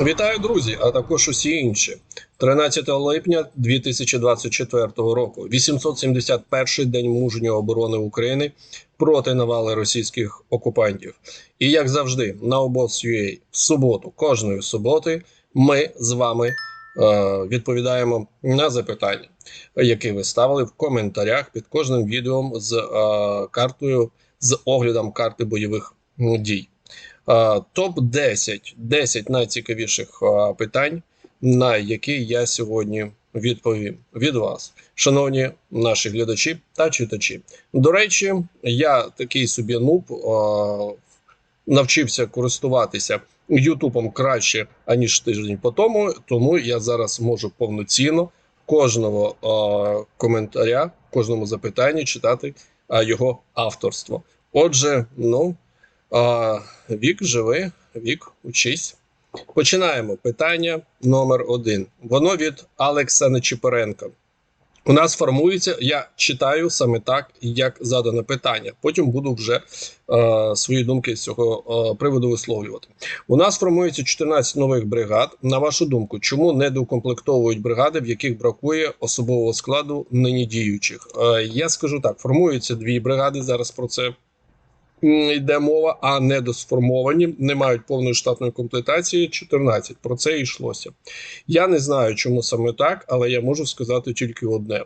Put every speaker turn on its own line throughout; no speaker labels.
Вітаю, друзі, а також усі інші. 13 липня 2024 року, 871 день мужньої оборони України проти навали російських окупантів. І як завжди, на обоз.ua в суботу, кожної суботи, ми з вами е, відповідаємо на запитання, які ви ставили в коментарях під кожним відео з е, картою з оглядом карти бойових дій. Топ 10 10 найцікавіших питань, на які я сьогодні відповім від вас, шановні наші глядачі та читачі. До речі, я такий собі нуб навчився користуватися Ютубом краще аніж тиждень по тому. Тому я зараз можу повноцінно кожного коментаря, кожному запитанні читати його авторство. Отже, ну. Вік живи, вік учись. Починаємо. Питання номер один. Воно від Алекса Нечіпоренка. У нас формується, я читаю саме так, як задане питання. Потім буду вже е, свої думки з цього е, приводу висловлювати. У нас формується 14 нових бригад. На вашу думку, чому не доукомплектовують бригади, в яких бракує особового складу нині діючих? Е, я скажу так: формуються дві бригади. Зараз про це йде мова, а недосформовані, не мають повної штатної комплектації 14. Про це йшлося. Я не знаю, чому саме так, але я можу сказати тільки одне: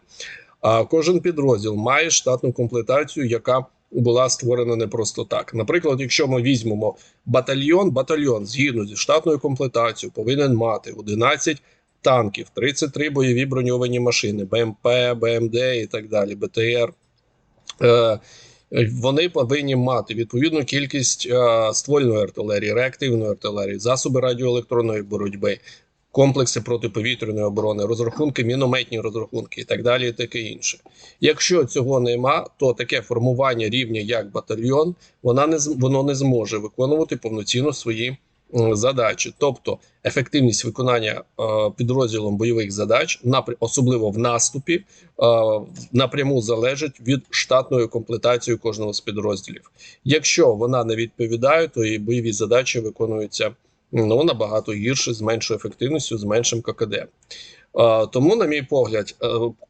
а кожен підрозділ має штатну комплектацію, яка була створена не просто так. Наприклад, якщо ми візьмемо батальйон, батальйон згідно зі штатною комплектацією повинен мати 11 танків, 33 бойові броньовані машини, БМП, БМД і так далі, БТР. Е, вони повинні мати відповідну кількість е, ствольної артилерії, реактивної артилерії, засоби радіоелектронної боротьби, комплекси протиповітряної оборони, розрахунки, мінометні розрахунки і так далі, і таке інше. Якщо цього нема, то таке формування рівня як батальйон, вона не воно не зможе виконувати повноцінно свої задачі, тобто ефективність виконання е, підрозділом бойових задач, особливо в наступі, е, напряму залежить від штатної комплектації кожного з підрозділів. Якщо вона не відповідає, то і бойові задачі виконуються ну набагато гірше, з меншою ефективністю, з меншим ККД. Е, Тому, на мій погляд,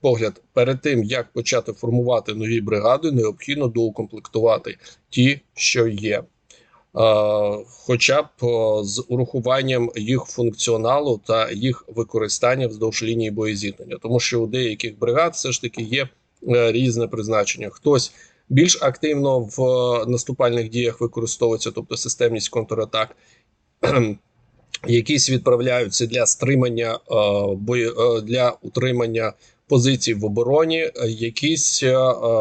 погляд, перед тим як почати формувати нові бригади, необхідно доукомплектувати ті, що є. Е, Хоча б з урахуванням їх функціоналу та їх використання вздовж лінії боєзіткнення, тому що у деяких бригад все ж таки є е, різне призначення. Хтось більш активно в е, наступальних діях використовується, тобто системність контратак. Якісь відправляються для стримання для утримання позицій в обороні, якісь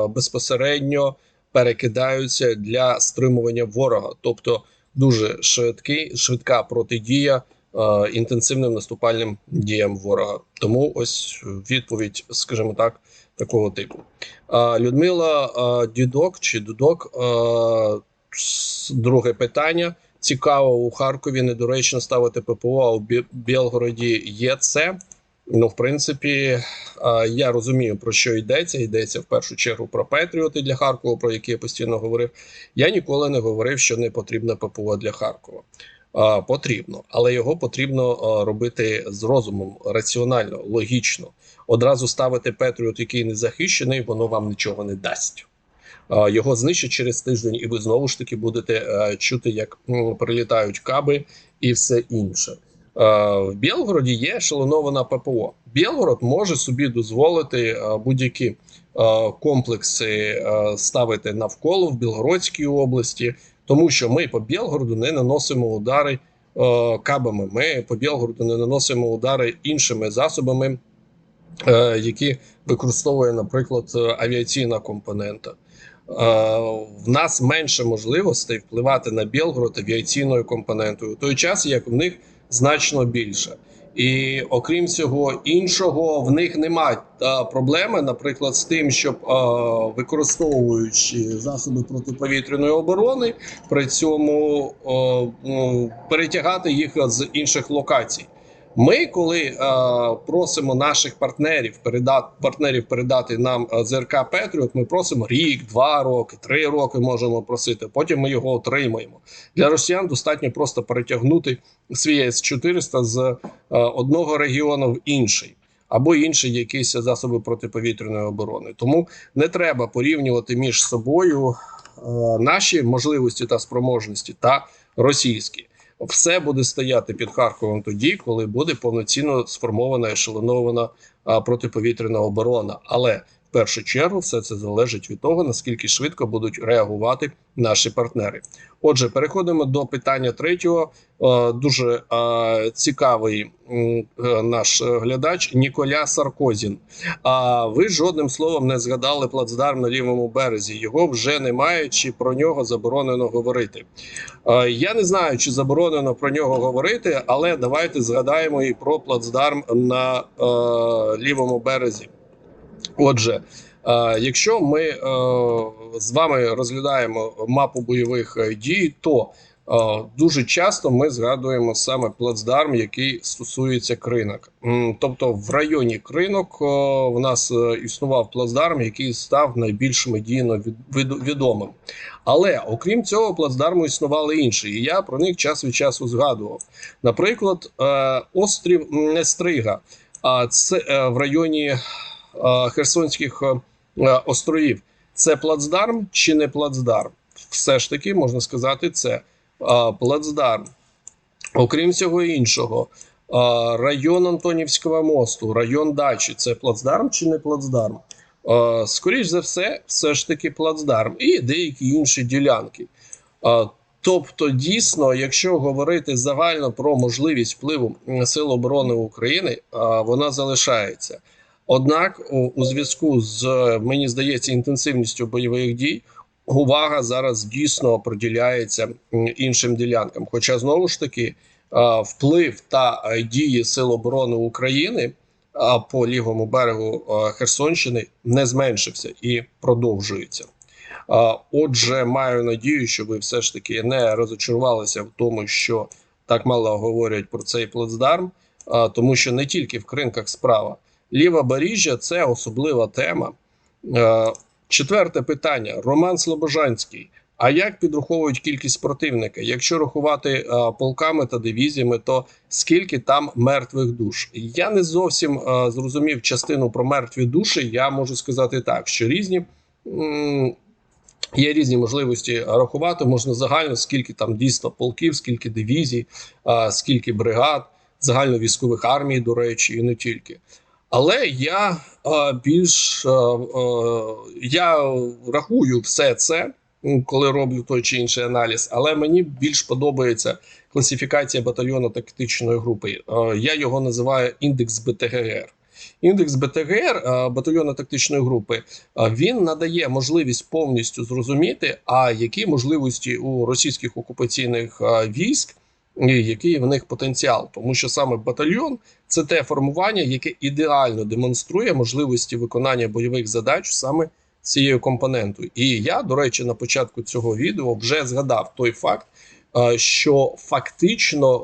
безпосередньо перекидаються для стримування ворога, тобто дуже швидкий, швидка протидія е, інтенсивним наступальним діям ворога. Тому ось відповідь, скажімо так, такого типу. Е, Людмила е, Дідок чи Дудок. Е, друге питання. Цікаво, у Харкові недоречно ставити ППО, а у Білгороді є це. Ну, в принципі, я розумію, про що йдеться. Йдеться в першу чергу про Петріоти для Харкова, про які я постійно говорив. Я ніколи не говорив, що не потрібне ППО для Харкова. Потрібно, але його потрібно робити з розумом, раціонально, логічно. Одразу ставити Петріот, який не захищений, воно вам нічого не дасть. Його знищать через тиждень, і ви знову ж таки будете е, чути, як прилітають каби і все інше. Е, В Білгороді є ешелонована ППО. Білгород може собі дозволити е, будь-які е, комплекси ставити навколо в Білгородській області, тому що ми по Білгороду не наносимо удари кабами. Ми по Білгороду не наносимо удари іншими засобами, які використовує, наприклад, авіаційна компонента. В нас менше можливостей впливати на Білгород авіаційною компонентою, в той час як в них значно більше. І окрім цього іншого, в них немає е, проблеми, наприклад, з тим, щоб е, використовуючи засоби протиповітряної оборони, при цьому е, перетягати їх з інших локацій. Ми, коли е, просимо наших партнерів передати партнерів передати нам е, ЗРК Петріот, ми просимо рік, два роки, три роки можемо просити. Потім ми його отримаємо. Для росіян достатньо просто перетягнути свій С-400 з е, одного регіону в інший. Або інші якісь засоби протиповітряної оборони, тому не треба порівнювати між собою е, наші можливості та спроможності та російські все буде стояти під Харковом тоді, коли буде повноцінно сформована ешелонована протиповітряна оборона. Але першу чергу все це залежить від того, наскільки швидко будуть реагувати наші партнери. Отже, переходимо до питання третього. Е, Дуже е, цікавий е, наш глядач Ніколя Саркозін. А ви жодним словом не згадали плацдарм на лівому березі. Його вже немає, чи про нього заборонено говорити. Я не знаю, чи заборонено про нього говорити, але давайте згадаємо і про плацдарм на лівому березі. Отже, е, якщо ми е, з вами розглядаємо мапу бойових е, дій, то дуже часто ми згадуємо саме плацдарм, який стосується кринок. Тобто, в районі кринок в нас існував плацдарм, який став найбільш медійно від- від- відомим. Але окрім цього, плацдарму існували інші, і я про них час від часу згадував. Наприклад, острів Нестрига, а це в районі Херсонських е, е, островів. Це плацдарм чи не плацдарм? Все ж таки можна сказати, це е, плацдарм. Окрім всього іншого, е, район Антонівського мосту, район дачі це плацдарм чи не плацдарм? Е, Скоріш за все, все ж таки плацдарм і деякі інші ділянки. Е, Тобто, дійсно, якщо говорити загально про можливість впливу Сил оборони України, е, вона залишається. Однак, у, у зв'язку з е, мені здається інтенсивністю бойових дій, увага зараз дійсно приділяється іншим ділянкам. Хоча знову ж таки е, вплив та е, дії Сил оборони України по лівому берегу е, Херсонщини не зменшився і продовжується. Отже, маю надію, що ви все ж таки не розочарувалися в тому, що так мало говорять про цей плацдарм, тому що не тільки в кринках справа. Ліве Баріжжя це особлива тема. Е, Четверте питання: Роман Слобожанський. А як підраховують кількість противника? Якщо рахувати е, полками та дивізіями, то скільки там мертвих душ? Я не зовсім е, зрозумів частину про мертві душі. Я можу сказати так, що різні. Є різні можливості рахувати. Можна загально, скільки там дійсно полків, скільки дивізій, скільки бригад, загальновійськових армій, до речі, і не тільки. Але я більш я рахую все це, коли роблю той чи інший аналіз. Але мені більш подобається класифікація батальйону тактичної групи. Я його називаю індекс БТГР. Індекс БТГР батальйону тактичної групи він надає можливість повністю зрозуміти, а які можливості у російських окупаційних військ, який в них потенціал, тому що саме батальйон це те формування, яке ідеально демонструє можливості виконання бойових задач саме цією компонентою. І я, до речі, на початку цього відео вже згадав той факт, що фактично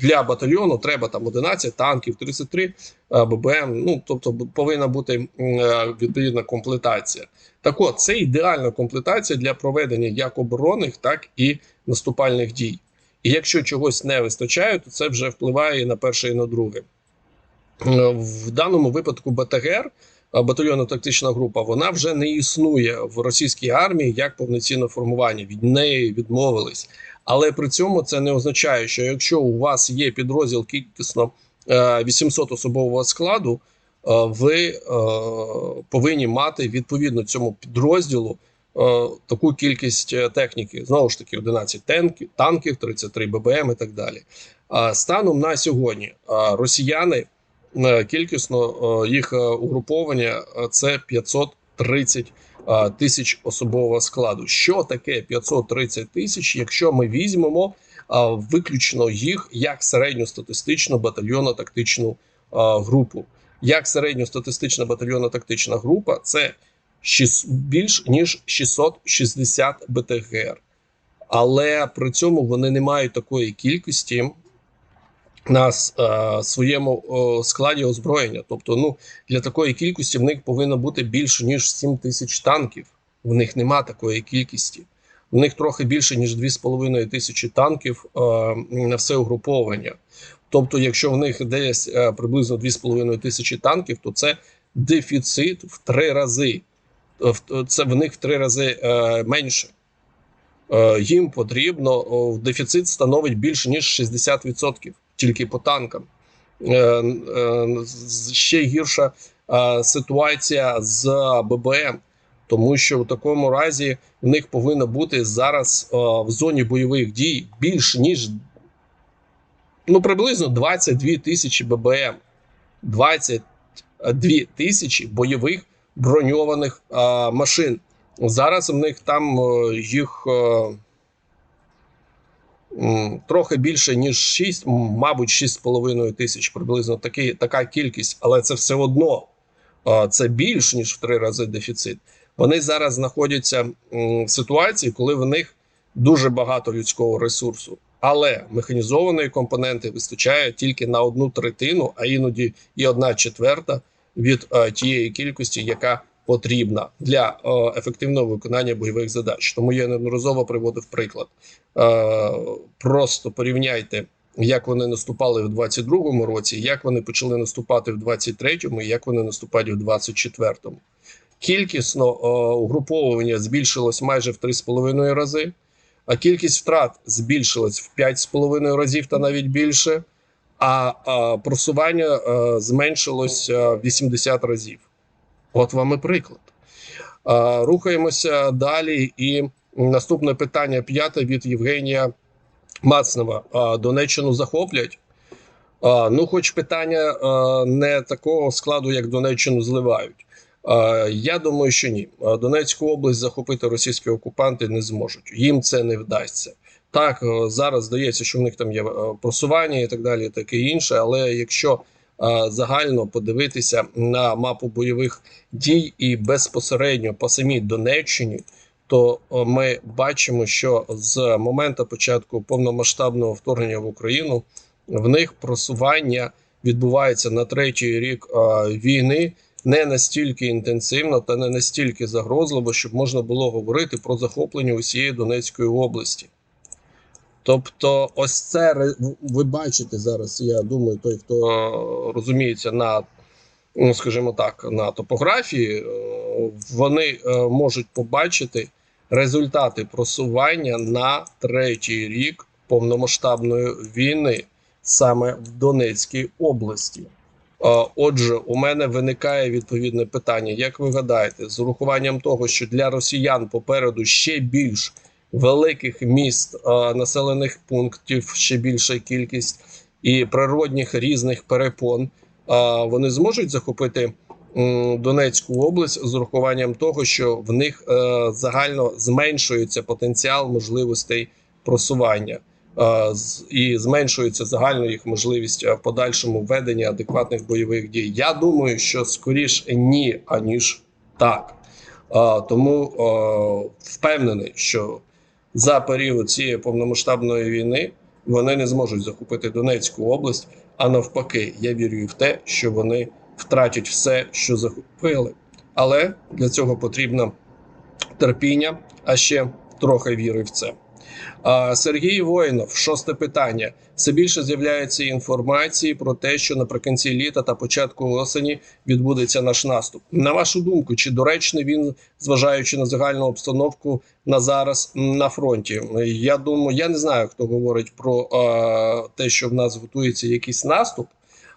для батальйону треба там 11 танків, 33 е, ББМ. Ну тобто повинна бути е, відповідна комплектація. Так от це ідеальна комплектація для проведення як оборонних, так і наступальних дій. І якщо чогось не вистачає, то це вже впливає на перше, і на друге. Е, В даному випадку БТГР, е, батальйонна тактична група, вона вже не існує в російській армії як повноцінне формування. Від неї відмовились. Але при цьому це не означає, що якщо у вас є підрозділ кількісно е, 800 особового складу, е, ви е, повинні мати відповідно цьому підрозділу е, таку кількість е, техніки. Знову ж таки, 11 танків, танків 33 ББМ і так далі. Станом на сьогодні е, росіяни е, кількісно е, їх е, угруповання е, це 530 е, тисяч особового складу. Що таке 530 тисяч, якщо ми візьмемо е, виключно їх як середньостатистичну батальйонно тактичну е, групу? Як середньостатистична батальйонно тактична група, це більш ніж 660 БТГР. Але при цьому вони не мають такої кількості на е, своєму е, складі озброєння. Тобто, ну для такої кількості в них повинно бути більше ніж 7 тисяч танків. В них нема такої кількості. В них трохи більше ніж 2,5 тисячі танків е, на все угруповання. Тобто, якщо в них десь е, приблизно 2,5 тисячі танків, то це дефіцит в три рази. Е, Це в них в три рази е, менше. Е, їм потрібно дефіцит становить більше ніж 60% тільки по танкам. Е, е, ще гірша е, ситуація з ББМ, тому що в такому разі в них повинно бути зараз е, в зоні бойових дій більш ніж ну приблизно 22 тисячі ББМ, 22 тисячі бойових броньованих е, машин. Зараз в них там е, їх е, трохи більше ніж 6, мабуть, 6,5 тисяч, приблизно такі, така кількість, але це все одно е, це більш ніж в три рази дефіцит. Вони зараз знаходяться в ситуації, коли в них дуже багато людського ресурсу, але механізованої компоненти вистачає тільки на одну третину, а іноді і одна четверта від е, тієї кількості, яка потрібна для е, ефективного виконання бойових задач. Тому я неодноразово приводив приклад. Е, просто порівняйте, як вони наступали в 22-му році, як вони почали наступати в 23-му, і як вони наступають в 24-му. Кількісно е, угруповування збільшилось майже в 3,5 рази, а кількість втрат збільшилась в 5,5 разів та навіть більше, а, а просування е, зменшилось е, в 80 разів. От вам і приклад. Е, Рухаємося далі. І наступне питання п'яте від Євгенія Мацнева. Е, Донеччину захоплять. Е, Ну, хоч питання е, не такого складу, як Донеччину зливають. Я думаю, що ні. Донецьку область захопити російські окупанти не зможуть. Їм це не вдасться. Так, е, зараз здається, що в них там є е, просування і так далі, таке інше. Але якщо е, загально подивитися на мапу бойових дій і безпосередньо по самій Донеччині, то ми бачимо, що з моменту початку повномасштабного вторгнення в Україну в них просування відбувається на третій рік війни не настільки інтенсивно та не настільки загрозливо, щоб можна було говорити про захоплення усієї Донецької області. Тобто, ось це ви бачите зараз. Я думаю, той, хто е, розуміється на, ну скажімо так, на топографії, е, вони е, можуть побачити результати просування на третій рік повномасштабної війни саме в Донецькій області. Е, Отже, у мене виникає відповідне питання: як ви гадаєте, з урахуванням того, що для росіян попереду ще більш великих міст, е, населених пунктів, ще більша кількість і природних різних перепон, е, вони зможуть захопити Донецьку область з урахуванням того, що в них загально зменшується потенціал можливостей просування. Е, і зменшується загально їх можливість е, подальшому ведення адекватних бойових дій. Я думаю, що скоріш ні, аніж так. Е, Тому впевнений, що за період цієї повномасштабної війни вони не зможуть захопити Донецьку область. А навпаки, я вірю в те, що вони втратять все, що захопили. Але для цього потрібно терпіння, а ще трохи віри в це. Сергій Воїнов, шосте питання. Все більше з'являється інформації про те, що наприкінці літа та початку осені відбудеться наш наступ. На вашу думку, чи доречний він, зважаючи на загальну обстановку на зараз на фронті? Я думаю, я не знаю, хто говорить про е, те, що в нас готується якийсь наступ.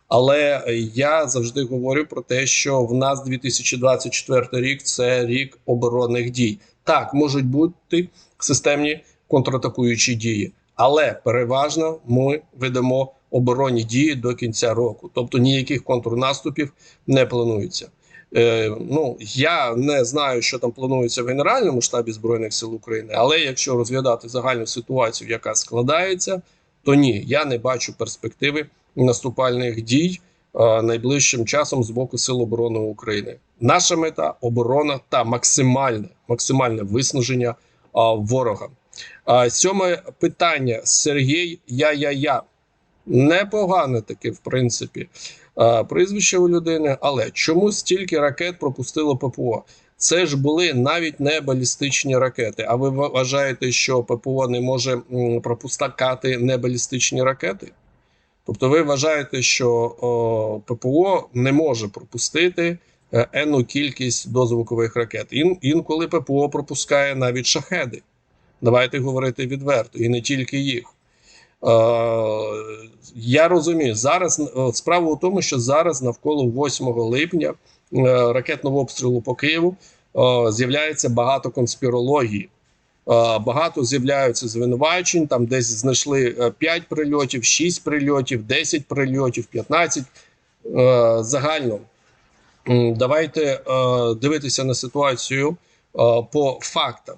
Але я завжди говорю про те, що в нас 2024 рік це рік оборонних дій. Так можуть бути системні контратакуючі дії, але переважно ми ведемо оборонні дії до кінця року, тобто ніяких контрнаступів не планується. Е, ну я не знаю, що там планується в Генеральному штабі збройних сил України, але якщо розглядати загальну ситуацію, яка складається, то ні, я не бачу перспективи наступальних дій е, найближчим часом з боку Сил оборони України. Наша мета оборона та максимальне, максимальне виснаження е, ворога. Сьоме питання. Сергій Я-Я-Я Непогане таке, в принципі, прізвище у людини. Але чому стільки ракет пропустило ППО? Це ж були навіть не балістичні ракети. А ви вважаєте, що ППО не може пропускати небалістичні ракети? Тобто, ви вважаєте, що ППО не може пропустити е, енну кількість дозвукових ракет. Ін, інколи ППО пропускає навіть шахеди. Давайте говорити відверто, і не тільки їх. Е, я розумію, зараз е, справа у тому, що зараз навколо 8 липня е, ракетного обстрілу по Києву е, з'являється багато конспірології. Е, Багато з'являються звинувачень. Там десь знайшли е, 5 прильотів, 6 прильотів, 10 прильотів, 15. Е, Загально давайте е, дивитися на ситуацію е, по фактам.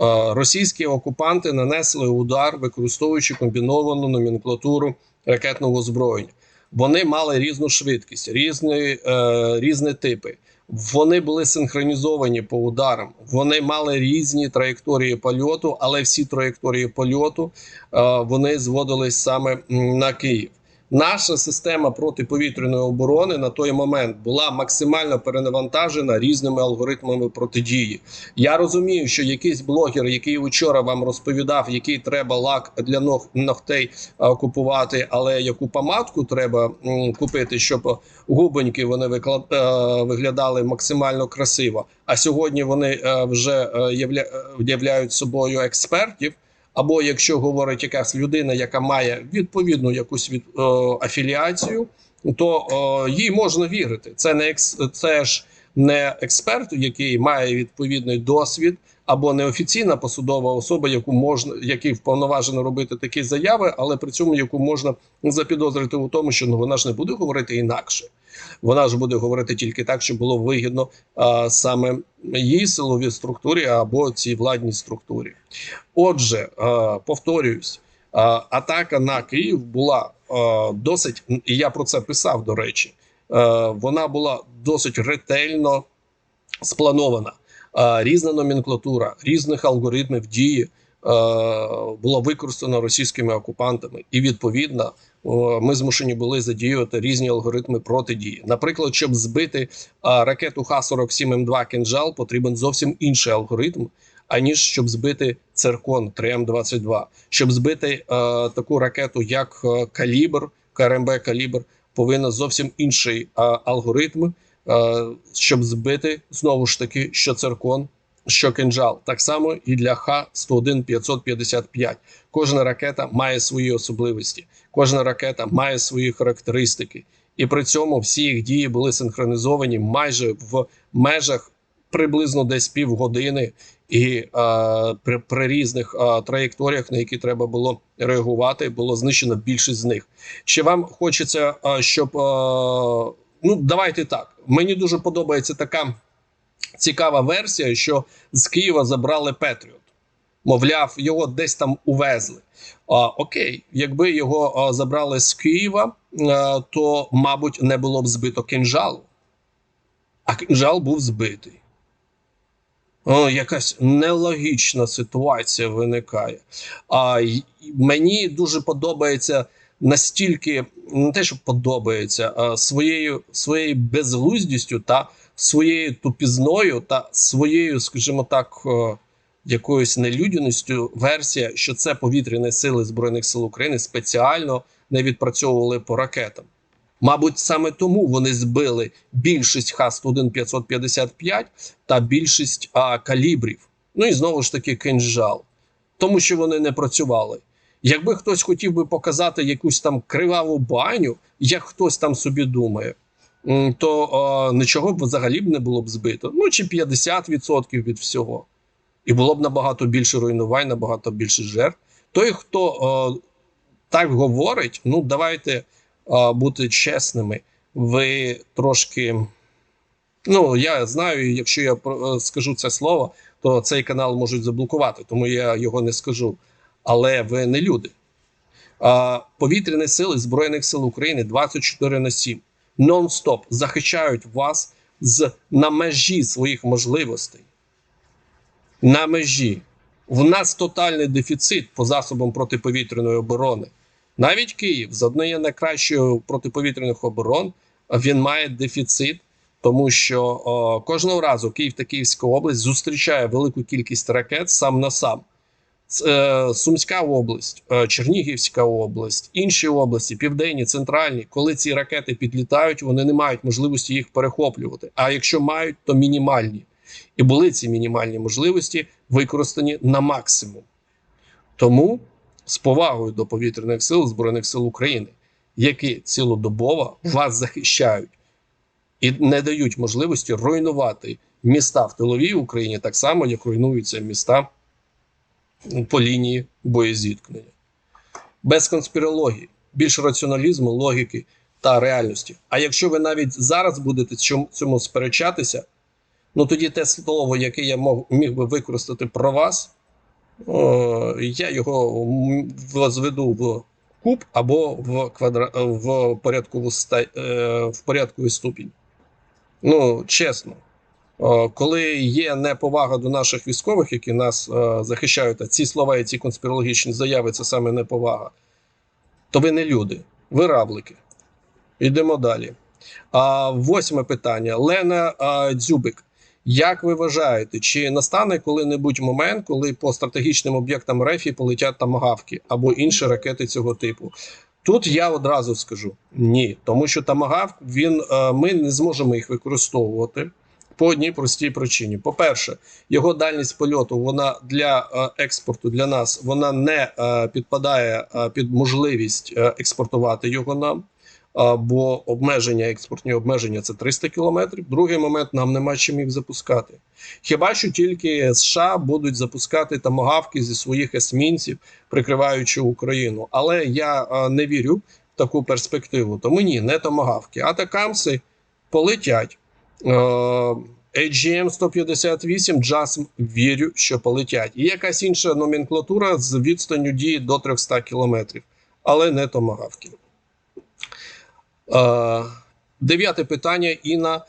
Е, Російські окупанти нанесли удар, використовуючи комбіновану номенклатуру ракетного озброєння. Вони мали різну швидкість, різні, е, різні типи. Вони були синхронізовані по ударам. Вони мали різні траєкторії польоту, але всі траєкторії польоту е, вони зводились саме на Київ. Наша система протиповітряної оборони на той момент була максимально перенавантажена різними алгоритмами протидії. Я розумію, що якийсь блогер, який вчора вам розповідав, який треба лак для ног ногтей купувати, але яку помадку треба купити, щоб губоньки вони виклад, е, виглядали максимально красиво. А сьогодні вони е, вже е, являють собою експертів. Або якщо говорить якась людина, яка має відповідну якусь від о, афіліацію, то о, їй можна вірити. Це не екс, це ж не експерт, який має відповідний досвід, або неофіційна посадова особа, яку можна який вповноважено робити такі заяви, але при цьому яку можна запідозрити у тому, що ну вона ж не буде говорити інакше. Вона ж буде говорити тільки так, щоб було вигідно а, саме її силовій структурі або цій владній структурі. Отже, а, повторююсь, а, атака на Київ була а, досить, і я про це писав, до речі, а, вона була досить ретельно спланована. Різна номенклатура, різних алгоритмів дії. Було використано російськими окупантами, і відповідно ми змушені були задіювати різні алгоритми протидії. Наприклад, щоб збити ракету Х-47М2 «Кинжал», потрібен зовсім інший алгоритм, аніж щоб збити циркон 3М22. Щоб збити а, таку ракету, як Калібр, КРМБ Калібр, повинен зовсім інший а, алгоритм, щоб збити знову ж таки що циркон. Що кинжал, так само і для Х-101-555. Кожна ракета має свої особливості, кожна ракета має свої характеристики, і при цьому всі їх дії були синхронізовані майже в межах приблизно десь півгодини, і е, при, при різних е, траєкторіях, на які треба було реагувати, було знищено більшість з них. Чи вам хочеться, е, щоб е, ну давайте так. Мені дуже подобається така цікава версія, що з Києва забрали Петріот. Мовляв, його десь там увезли. А, Окей, якби його а, забрали з Києва, а, то, мабуть, не було б збито кинжалу. А кинжал був збитий. О, якась нелогічна ситуація виникає. А мені дуже подобається настільки, не те, що подобається, а своєю, своєю безглуздістю та своєю тупізною та своєю, скажімо так, е, якоюсь нелюдяністю версія, що це повітряні сили Збройних сил України спеціально не відпрацьовували по ракетам. Мабуть, саме тому вони збили більшість Х-101-555 та більшість а, калібрів. Ну і знову ж таки кинжал, тому що вони не працювали. Якби хтось хотів би показати якусь там криваву баню, як хтось там собі думає, то а, нічого б взагалі б не було б збито. Ну чи 50% від всього. І було б набагато більше руйнувань, набагато більше жертв. Той, хто е, так говорить, ну давайте е, бути чесними. Ви трошки. Ну, я знаю, якщо я скажу це слово, то цей канал можуть заблокувати, тому я його не скажу. Але ви не люди. Повітряні сили Збройних сил України 24 на 7 нон-стоп захищають вас з на межі своїх можливостей. На межі. В нас тотальний дефіцит по засобам протиповітряної оборони. Навіть Київ з однієї найкращої протиповітряних оборон він має дефіцит, тому що о, кожного разу Київ та Київська область зустрічає велику кількість ракет сам на сам. Е, Сумська область, е, Чернігівська область, інші області, південні, центральні, коли ці ракети підлітають, вони не мають можливості їх перехоплювати. А якщо мають, то мінімальні. І були ці мінімальні можливості використані на максимум. Тому з повагою до повітряних сил Збройних сил України, які цілодобово вас захищають і не дають можливості руйнувати міста в тиловій Україні, так само як руйнуються міста по лінії боєзіткнення. Без конспірології, більш раціоналізму, логіки та реальності. А якщо ви навіть зараз будете цьому, сперечатися, ну тоді те слово, яке я міг би використати про вас, о, я його м, возведу в куб або в, квадра... в порядкову ста... е, в порядковий ступінь. Ну, чесно. О, Коли є неповага до наших військових, які нас е, захищають, а ці слова і ці конспірологічні заяви це саме неповага, то ви не люди, ви раблики. Йдемо далі. А, восьме питання. Лена Дзюбик. Як ви вважаєте, чи настане коли-небудь момент, коли по стратегічним об'єктам РЕФІ полетять тамагавки або інші ракети цього типу? Тут я одразу скажу ні, тому що тамагавк він е, ми не зможемо їх використовувати по одній простій причині. По-перше, його дальність польоту вона для е, експорту для нас вона не е, підпадає е, під можливість експортувати його нам. Бо обмеження, експортні обмеження це 300 кілометрів. Другий момент нам нема чим їх запускати. Хіба що тільки США будуть запускати тамагавки зі своїх есмінців, прикриваючи Україну. Але я не вірю в таку перспективу. Тому ні, не тамагавки. А такамси полетять. AGM 158 JASM вірю, що полетять. І якась інша номенклатура з відстанню дії до 300 кілометрів, але не томагавки. Е, Дев'яте питання Інна е,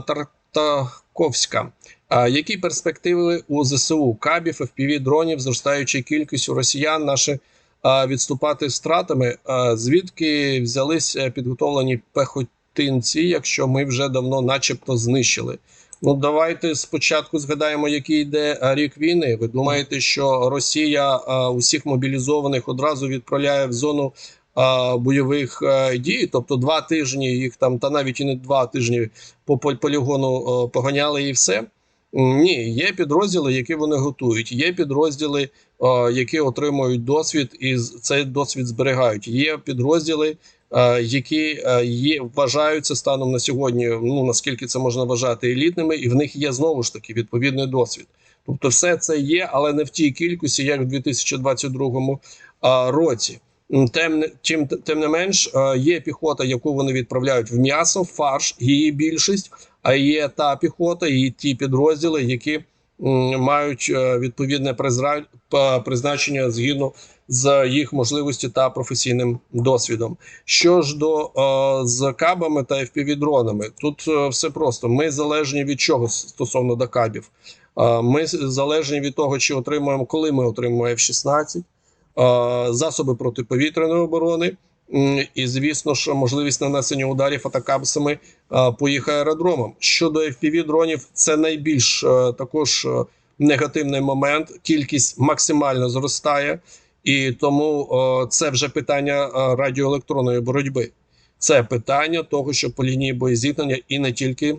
Тартаковська. Е, Які перспективи у ЗСУ кабів, fpv дронів, зростаючою кількістю росіян наші відступати з втратами? Звідки взялись підготовлені пехотинці, якщо ми вже давно, начебто, знищили? Ну, давайте спочатку згадаємо, який йде е, рік війни. Ви думаєте, що Росія е, усіх мобілізованих одразу відправляє в зону е, бойових дій? Тобто два тижні їх там, та навіть і не два тижні по полігону поганяли і все? Ні, є підрозділи, які вони готують. Є підрозділи, які отримують досвід, і цей досвід зберігають. Є підрозділи, які е, є вважаються станом на сьогодні. Ну наскільки це можна вважати елітними, і в них є знову ж таки відповідний досвід. Тобто, все це є, але не в тій кількості, як в 2022 а, році. Тим, тим, тим не менш, е, є піхота, яку вони відправляють в м'ясо, фарш, її більшість. А є та піхота, і ті підрозділи, які мають е, відповідне призначення згідно з їх можливості та професійним досвідом. Що ж до е, з кабами та FPV-дронами, тут е, все просто. Ми залежні від чого стосовно до кабів. Е, Ми залежні від того, чи отримуємо, коли ми отримуємо F-16, е, засоби протиповітряної оборони. І звісно ж, можливість нанесення ударів атакамсами е, по їх аеродромам. Щодо FPV дронів, це найбільш е, також е, негативний момент. Кількість максимально зростає, і тому е, це вже питання е, радіоелектронної боротьби. Це питання того, що по лінії боєзіткнення і не тільки е,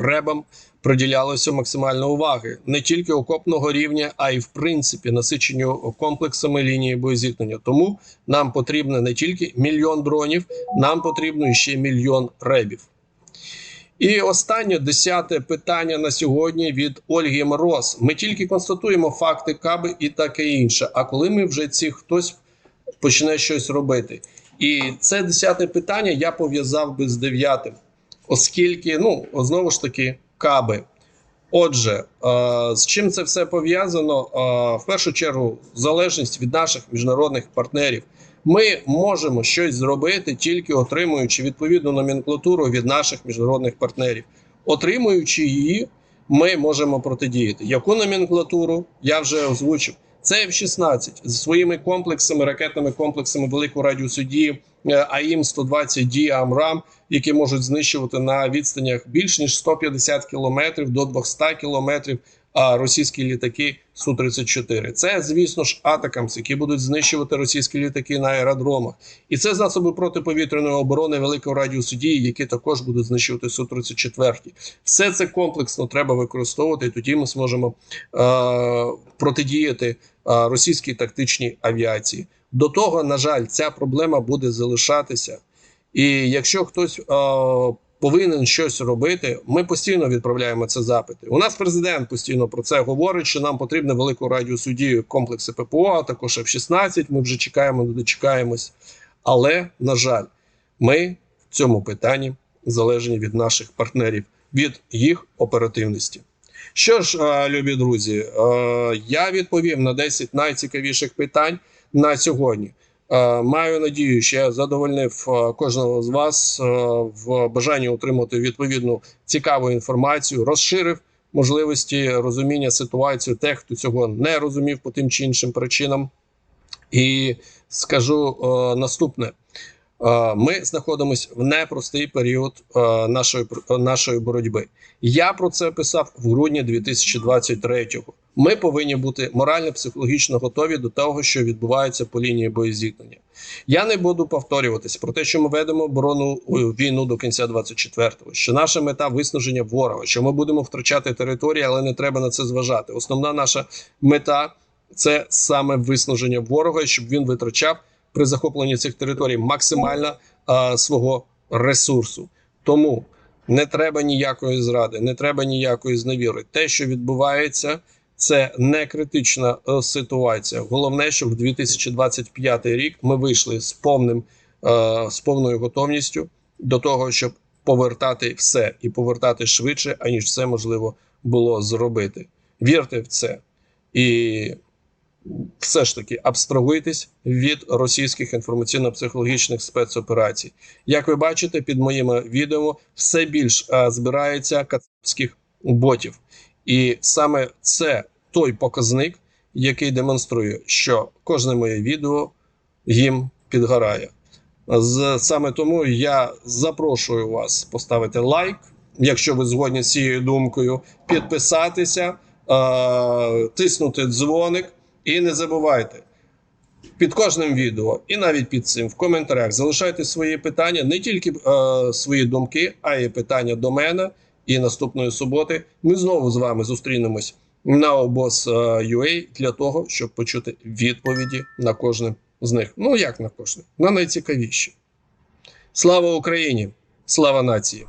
ребам приділялося максимально уваги не тільки окопного рівня, а й в принципі насиченню комплексами лінії боєзіткнення. Тому нам потрібно не тільки мільйон дронів, нам потрібно ще мільйон ребів. І останнє десяте питання на сьогодні від Ольги Мороз. Ми тільки констатуємо факти каби і таке інше. А коли ми вже ці хтось почне щось робити? І це десяте питання я пов'язав би з дев'ятим, оскільки, ну, знову ж таки, каби. Отже, е, з чим це все пов'язано? Е, в першу чергу, залежність від наших міжнародних партнерів. Ми можемо щось зробити тільки отримуючи відповідну номенклатуру від наших міжнародних партнерів. Отримуючи її, ми можемо протидіяти. Яку номенклатуру я вже озвучив? Це F-16 з своїми комплексами, ракетними комплексами великого радіусу дії е, АІМ 120 d АМРАМ, які можуть знищувати на відстанях більш ніж 150 кілометрів до 200 кілометрів. Російські літаки су 34 Це, звісно ж, атакамс, які будуть знищувати російські літаки на аеродромах, і це засоби протиповітряної оборони великого радіусу дії, які також будуть знищувати су 34 Все це комплексно треба використовувати. і Тоді ми зможемо е- протидіяти е- російській тактичній авіації. До того, на жаль, ця проблема буде залишатися. І якщо хтось е- повинен щось робити, ми постійно відправляємо це запити. У нас президент постійно про це говорить, що нам потрібно велику радіусу дії комплекси ППО, а також F-16. Ми вже чекаємо, не дочекаємось. Але на жаль, ми в цьому питанні залежні від наших партнерів, від їх оперативності. Що ж, любі друзі, я відповім на 10 найцікавіших питань на сьогодні. Е, Маю надію, що я задовольнив е, кожного з вас е, в бажанні отримати відповідну цікаву інформацію, розширив можливості розуміння ситуації тих, хто цього не розумів по тим чи іншим причинам. І скажу наступне: ми знаходимося в непростий період нашої нашої боротьби. Я про це писав в грудні 2023-го. Ми повинні бути морально психологічно готові до того, що відбувається по лінії боєзіткнення. Я не буду повторюватись про те, що ми ведемо оборону війну до кінця 24-го, що наша мета виснаження ворога, що ми будемо втрачати території, але не треба на це зважати. Основна наша мета це саме виснаження ворога, щоб він витрачав при захопленні цих територій максимально а, свого ресурсу. Тому не треба ніякої зради, не треба ніякої зневіри. Те, що відбувається, це не критична е, ситуація. Головне, щоб в 2025 рік ми вийшли з повним е, з повною готовністю до того, щоб повертати все і повертати швидше, аніж це можливо було зробити. Вірте в це і все ж таки абстрагуйтесь від російських інформаційно-психологічних спецоперацій. Як ви бачите, під моїми відео все більш е, збирається кацапських ботів, і саме це той показник, який демонструє, що кожне моє відео їм підгорає. Саме тому я запрошую вас поставити лайк, якщо ви згодні з цією думкою, підписатися, е, тиснути дзвоник. І не забувайте під кожним відео, і навіть під цим в коментарях залишайте свої питання, не тільки е, свої думки, а й питання до мене. І наступної суботи ми знову з вами зустрінемось на обоз.ua для того, щоб почути відповіді на кожне з них. Ну як на кожне? На найцікавіші. Слава Україні! Слава нації!